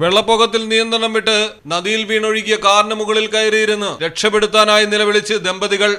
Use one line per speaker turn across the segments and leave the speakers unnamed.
വെള്ളപ്പൊക്കത്തിൽ നിയന്ത്രണം വിട്ട് നദിയിൽ വീണൊഴുകിയ കാറിന് മുകളിൽ കയറിയിരുന്ന് രക്ഷപ്പെടുത്താനായി നിലവിളിച്ച് ദമ്പതികൾ.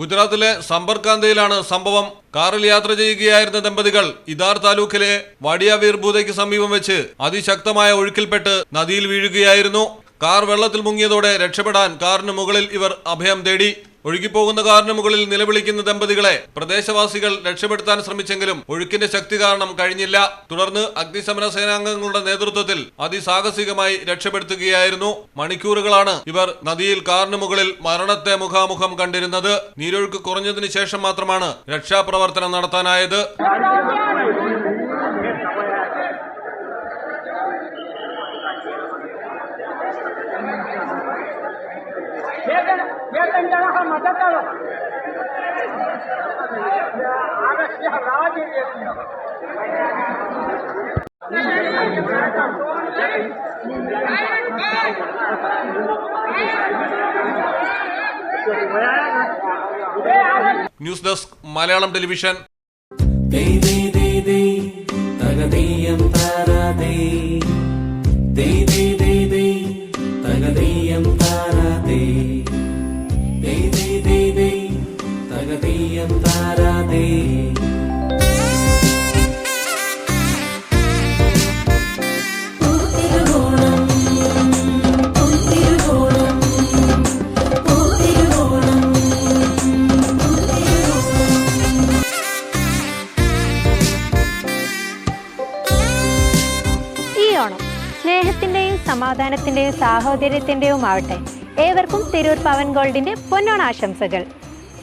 ഗുജറാത്തിലെ സമ്പർക്കാന്തയിലാണ് സംഭവം. കാറിൽ യാത്ര ചെയ്യുകയായിരുന്ന ദമ്പതികൾ ഇദാർ താലൂക്കിലെ വാടിയാവീർ ബൂതയ്ക്ക് സമീപം വെച്ച് അതിശക്തമായ ഒഴുക്കിൽപ്പെട്ട് നദിയിൽ വീഴുകയായിരുന്നു. കാർ വെള്ളത്തിൽ മുങ്ങിയതോടെ രക്ഷപ്പെടാൻ കാറിന് മുകളിൽ ഇവർ അഭയം തേടി. ഒഴുകിപ്പോകുന്ന കാറിന് മുകളിൽ നിലവിളിക്കുന്ന ദമ്പതികളെ പ്രദേശവാസികൾ രക്ഷപ്പെടുത്താൻ ശ്രമിച്ചെങ്കിലും ഒഴുക്കിന്റെ ശക്തി കാരണം കഴിഞ്ഞില്ല. തുടർന്ന് അഗ്നിശമന സേനാംഗങ്ങളുടെ നേതൃത്വത്തിൽ അതിസാഹസികമായി രക്ഷപ്പെടുത്തുകയായിരുന്നു മണിക്കൂറുകളാണ് ഇവർ നദിയിൽ കാറിന് മുകളിൽ മരണത്തെ മുഖാമുഖം കണ്ടിരുന്നത്. നീരൊഴുക്ക് കുറഞ്ഞതിനു ശേഷം മാത്രമാണ് രക്ഷാപ്രവർത്തനം നടത്താനായത്.
ಬೇಕಂತೇಳ ಮತದಾಳ ಆಗಸ್ಟ್ ರಾಜ
ന്യൂസ് ഡെസ്ക് മലയാളം ടെലിവിഷൻ.
തകതീയം താരാതേ തകതീയം
താര സമാധാനത്തിന്റെയും സാഹോദര്യത്തിന്റെയും ആവട്ടെ ഏവർക്കും തിരൂർ പവൻ ഗോൾഡിന്റെ പൊന്നോണ ആശംസകൾ